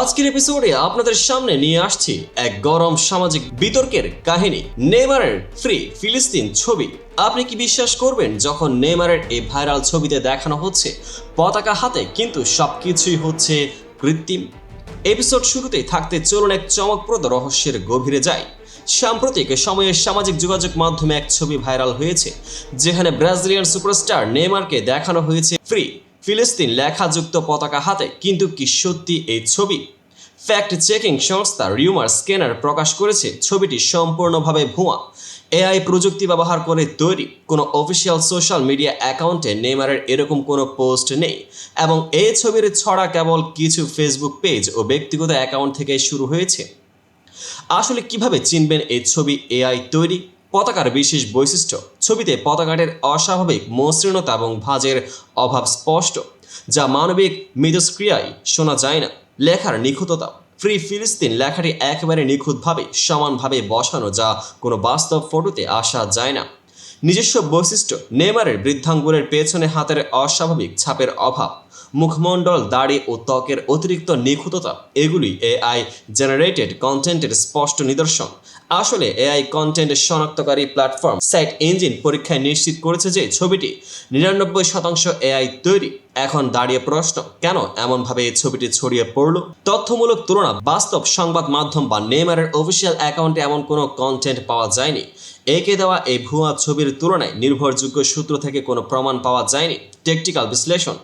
আজকের এপিসোডে আপনাদের সামনে নিয়ে আসছি এক গরম সামাজিক বিতর্কের কাহিনী, নেইমারের ফ্রি ফিলিস্তিন ছবি। আপনি কি বিশ্বাস করবেন যখন নেইমারের এই ভাইরাল ছবিতে দেখানো হচ্ছে, পতাকা হাতে কিন্তু সবকিছুই হচ্ছে কৃত্রিম? এপিসোড শুরুতেই থাকতে চলুন এক চমকপ্রদ রহস্যের গভীরে যায় সাম্প্রতিক সময়ে সামাজিক যোগাযোগ মাধ্যমে এক ছবি ভাইরাল হয়েছে, যেখানে ব্রাজিলিয়ান সুপারস্টার নেমারকে দেখানো হয়েছে ফ্রি ফিলিস্তিন লেখাযুক্ত পতাকা হাতে, কিন্তু কি সত্যি এই ছবি? ফ্যাক্ট চেকিং সংস্থা রিউমার স্ক্যানার প্রকাশ করেছে ছবিটি সম্পূর্ণভাবে ভুয়া। এআই প্রযুক্তি ব্যবহার করে তৈরি। কোনো অফিসিয়াল সোশ্যাল মিডিয়া অ্যাকাউন্টে নেইমারের এরকম কোনো পোস্ট নেই। এবং এই ছবির ছড়া কেবল কিছু ফেসবুক পেজ ও ব্যক্তিগত অ্যাকাউন্ট থেকে শুরু হয়েছে। আসলে কীভাবে চিনবেন এই ছবি এআই তৈরি? পতাকার বিশেষ বৈশিষ্ট্য? ছবিতে পতাকাটের অস্বাভাবিক মসৃণতা এবং ভাজের অভাব স্পষ্ট, যা মানবিক মৃদস্ক্রিয়ায় শোনা যায় না। লেখার নিখুঁততা। ফ্রি ফিলিস্তিন লেখাটি একেবারে নিখুঁতভাবে, সমানভাবে বসানো, যা কোনো বাস্তব ফটোতে আসা যায় না। নিজস্ব বৈশিষ্ট্য নেমারের বৃদ্ধাঙ্গুলের পেছনে হাতের অস্বাভাবিক ছাপের অভাব। মুখমণ্ডল, দাড়ি ও ত্বকের অতিরিক্ত নিখুঁততা, এগুলি এআই জেনারেটেড কন্টেন্টের স্পষ্ট নিদর্শন। আসলে এআই কন্টেন্ট শনাক্তকারী প্ল্যাটফর্ম সাইট ইঞ্জিন পরীক্ষায় নিশ্চিত করেছে যে ছবিটি নিরানব্বই শতাংশ এআই তৈরি। এখন দাঁড়িয়ে প্রশ্ন, কেন এমনভাবে এই ছবিটি ছড়িয়ে পড়ল? তথ্যমূলক তুলনা, বাস্তব সংবাদ মাধ্যম বা নেইমারের অফিসিয়াল অ্যাকাউন্টে এমন কোনো কন্টেন্ট পাওয়া যায়নি। একে দেওয়া এই ভুয়া ছবির তুলনায় নির্ভরযোগ্য সূত্র থেকে কোনো প্রমাণ পাওয়া যায়নি। টেকটিক্যাল বিশ্লেষণ।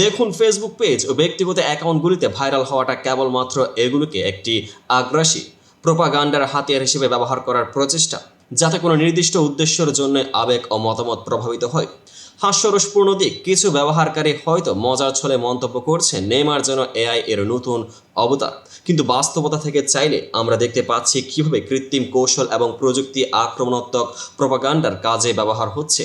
দেখুন ফেসবুক পেজ ও ব্যক্তিগত অ্যাকাউন্টগুলিতে ভাইরাল হওয়াটা কেবলমাত্র এগুলোকে একটি আগ্রাসী প্রোপাগান্ডার হাতিয়ার হিসেবে ব্যবহার করার প্রচেষ্টা, যাতে কোনো নির্দিষ্ট উদ্দেশ্যের জন্য আবেগ ও মতামত প্রভাবিত হয়। হাস্যরসপূর্ণ দিক, কিছু ব্যবহারকারী হয়তো মজার ছলে মন্তব্য করছে নেমার যেন এআই এর নতুন অবতার। কিন্তু বাস্তবতা থেকে চাইলে আমরা দেখতে পাচ্ছি কীভাবে কৃত্রিম কৌশল এবং প্রযুক্তি আক্রমণাত্মক প্রপাগান্ডার কাজে ব্যবহার হচ্ছে।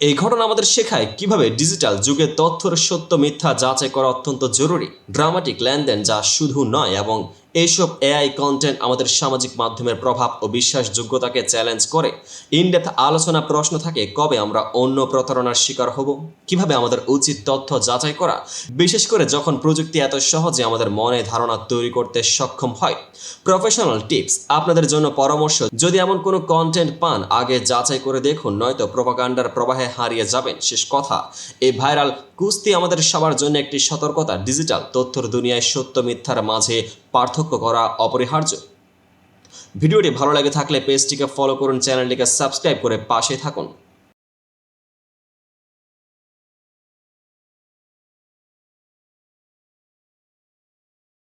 এই ঘটনা আমাদের শেখায় কীভাবে ডিজিটাল যুগে তথ্যের সত্য মিথ্যা যাচাই করা অত্যন্ত জরুরি ড্রামাটিক লেনদেন যা শুধু নয় এবং এইসব এআই কন্টেন্ট আমাদের সামাজিক মাধ্যমের প্রভাব ও বিশ্বাসযোগ্যতাকে চ্যালেঞ্জ করে। ইনডেপথ আলোচনা প্রশ্ন থাকে, কবে আমরা অন্য প্রতারণার শিকার হব? কীভাবে আমাদের উচিত তথ্য যাচাই করা? বিশেষ করে যখন প্রযুক্তি এত সহজে আমাদের মনে ধারণা তৈরি করতে সক্ষম হয়। প্রফেশনাল টিপস আপনাদের জন্য পরামর্শ, যদি এমন কোনো কন্টেন্ট পান, আগে যাচাই করে দেখুন, নয়তো প্রোপাগান্ডার প্রবাহে হারিয়ে যাবেন, শেষ কথা। এই ভাইরাল কুস্তি আমাদের সবার জন্য একটি সতর্কতা ডিজিটাল তথ্যর দুনিয়ায় সত্য, মিথ্যার মাঝে পার্থক্য করা অপরিহার্য। ভিডিওটি ভালো লাগে থাকলে পেজটিকে ফলো করুন চ্যানেলটিকে সাবস্ক্রাইব করে পাশে থাকুন।